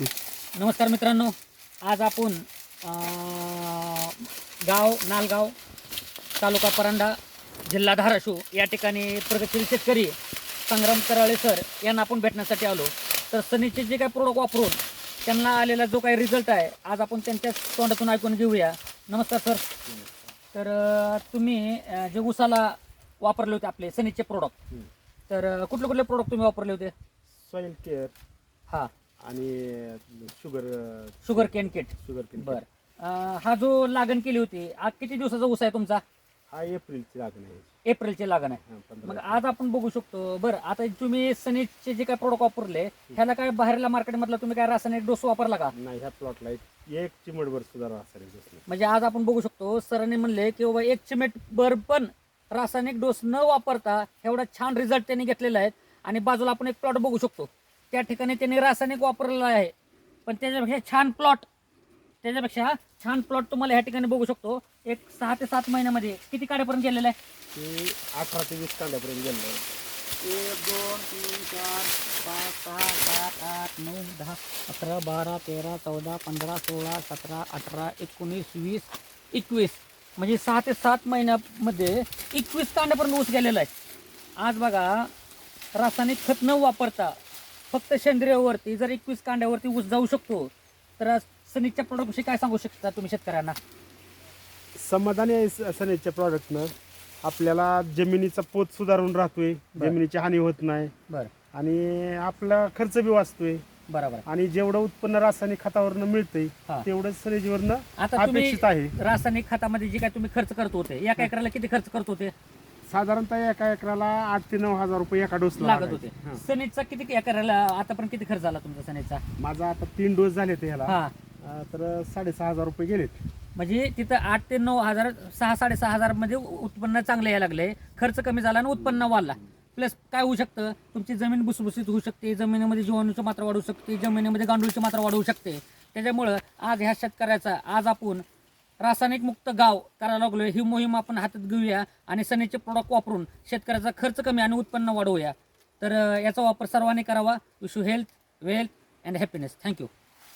नमस्कार मित्रांनो आज आपण गाव नालगाव तालुका परांडा जिल्हा धाराशिव या ठिकाणी प्रगतशील शेतकरी संग्राम कराळे सर यांना आपण भेटण्यासाठी आलो. तर सनीचे जे काही प्रोडक्ट वापरून त्यांना आलेला जो काही रिझल्ट आहे आज आपण त्यांच्या तोंडातून ऐकून घेऊया. नमस्कार सर. तर तुम्ही जे उसाला वापरले होते आपले सनीचे प्रोडक्ट तर कुठले कुठले प्रोडक्ट तुम्ही वापरले होते? सॉइल केअर हां. आणि sugar sugar cane kit sugar care बर. अं, हा जो लागण केली होती आज किती दिवसाचा ऊस आहे तुमचा? हा एप्रिलची लागण आहे. एप्रिलची लागण आहे. हा, मग आज आपण बघू शकतो. बरं आता तुम्ही सनीचे जे काय प्रोडक्ट वापरले ह्याला काय बाहेरल्या मार्केटमधला तुम्ही काय रासायनिक डोस वापरला का? नाही ह्या प्लॉटला एक एक चिमडभर सुद्धा रासायनिक दिसलं म्हणजे आज आपण बघू शकतो सरांनी म्हणले की बाबा एक चिमेट बर पण रासायनिक डोस न वापरता एवढा छान रिझल्ट त्यांनी घेतलेला आहे. आणि बाजूला आपण एक प्लॉट बघू शकतो. त्या ठिकाणी त्यांनी रासायनिक वापरलेलं आहे. पण त्याच्यापेक्षा छान प्लॉट त्याच्यापेक्षा छान प्लॉट तुम्हाला ह्या ठिकाणी बघू शकतो. एक सहा ते सात महिन्यामध्ये किती काड्यापर्यंत गेलेला आहे? ते अठरा ते वीस कांड्यापर्यंत गेलं एक दोन तीन चार पाच सहा सात आठ नऊ दहा अकरा बारा तेरा चौदा पंधरा सोळा सतरा अठरा एकोणीस वीस एकवीस. म्हणजे सहा ते सात महिन्यामध्ये एकवीस कांड्यापर्यंत ऊस गेलेला आहे. आज बघा रासायनिक खत न वापरता फक्त सेंद्रियवरती जर एकवीस कांड्यावरती ऊस जाऊ शकतो तर सनीच्या प्रोडक्टविषयी काय सांगू शकता तुम्ही शेतकऱ्यांना? समाधानी आहे स- सनेजच्या प्रॉडक्टनं आपल्याला जमिनीचा पोत सुधारून राहतोय. जमिनीची हानी होत नाही. बरं. आणि आपला खर्च बी वाचतोय. बरोबर. आणि जेवढं उत्पन्न रासायनिक खतावरनं मिळतंय. तेवढंच सनेजवरनं अपेक्षित आहे. रासायनिक खतामध्ये जे काय तुम्ही खर्च करत होते एका एकराला किती खर्च करत होते? साधारणतः एका एकराला आठ ते नऊ हजार रुपये एका डोसला लागत. होते. सनेजचा किती एकराला आतापर्यंत किती खर्च झाला तुमचा सनेजचा माझा आता तीन डोस झाले ते ह्याला हा. तर साडेसहा हजार रुपये गेलेत. म्हणजे तिथं आठ ते नऊ हजार सहा साडेसहा हजारमध्ये उत्पन्न चांगलं यायला लागले. खर्च कमी झाला आणि उत्पन्न वाढला. प्लस काय होऊ शकतं? तुमची जमीन भुसभुशीत होऊ शकते जमिनीमध्ये जीवाणूची मात्रा वाढू शकते जमिनीमध्ये गांडूळची मात्रा वाढवू शकते. त्याच्यामुळं आज ह्या शेतकऱ्याचा आज आपण रासायनिक मुक्त गाव करायला लागलोय. ही मोहीम आपण हातात घेऊया आणि सनीचे प्रोडक्ट वापरून शेतकऱ्याचा खर्च कमी आणि उत्पन्न वाढवूया. तर याचा वापर सर्वांनी करावा. Wish you health wealth and happiness. Thank you.